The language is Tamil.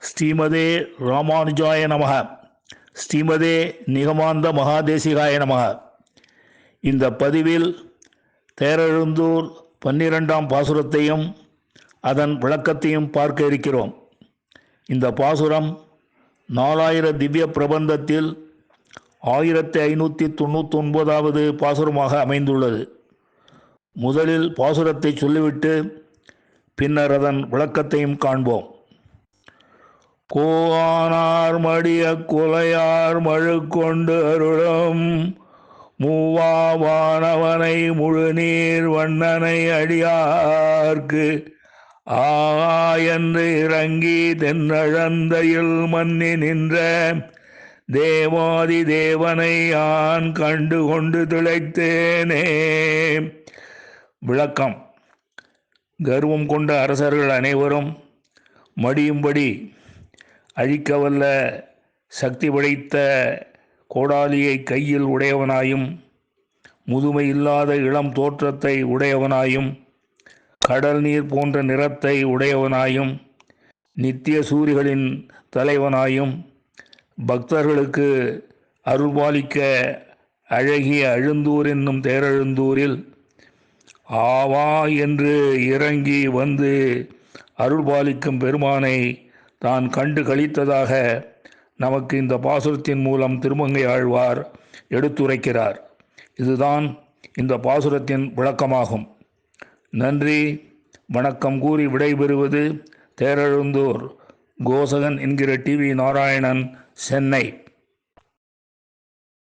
ஸ்ரீமதே ராமானுஜாய நமக. ஸ்ரீமதே நிகமாந்த மகாதேசிகாய நமக. இந்த பதிவில் தேரெழுந்தூர் பன்னிரெண்டாம் பாசுரத்தையும் அதன் விளக்கத்தையும் பார்க்க இருக்கிறோம். இந்த பாசுரம் நாலாயிர திவ்ய பிரபந்தத்தில் ஆயிரத்தி ஐநூற்றி தொண்ணூற்றி ஒன்பதாவது பாசுரமாக அமைந்துள்ளது. முதலில் பாசுரத்தை சொல்லிவிட்டு பின்னர் அதன் விளக்கத்தையும் காண்போம். கோவானார் மடிய குலையார் மழு கொண்டு அருளும் மூவாவானவனை முழுநீர் வண்ணனை அடியார்க்கு. ஆகா என்று இறங்கி தென்னழந்தையில் மன்னி நின்ற. தேவாதி தேவனை யான் கண்டு கொண்டு திளைத்தேனே. விளக்கம். கர்வம் கொண்ட அரசர்கள் அனைவரும் மடியும்படி அழிக்கவல்ல சக்தி படைத்த கோடாலியை கையில் உடையவனாயும் முதுமை இல்லாத இளம் தோற்றத்தை உடையவனாயும் கடல் நீர் போன்ற நிறத்தை உடையவனாயும் நித்திய சூரிகளின் தலைவனாயும் பக்தர்களுக்கு அருள்பாலிக்க அழகிய அழுந்தூர் என்னும் தேரழுந்தூரில் ஆவா என்று இறங்கி வந்து அருள்பாலிக்கும் பெருமானை தான் கண்டு கழித்ததாக நமக்கு இந்த பாசுரத்தின் மூலம் திருமங்கை ஆழ்வார் எடுத்துரைக்கிறார். இதுதான் இந்த பாசுரத்தின் விளக்கமாகும். நன்றி வணக்கம் கூறி விடைபெறுவது தேரெழுந்தூர் கோசகன் என்கிற டிவி நாராயணன் சென்னை.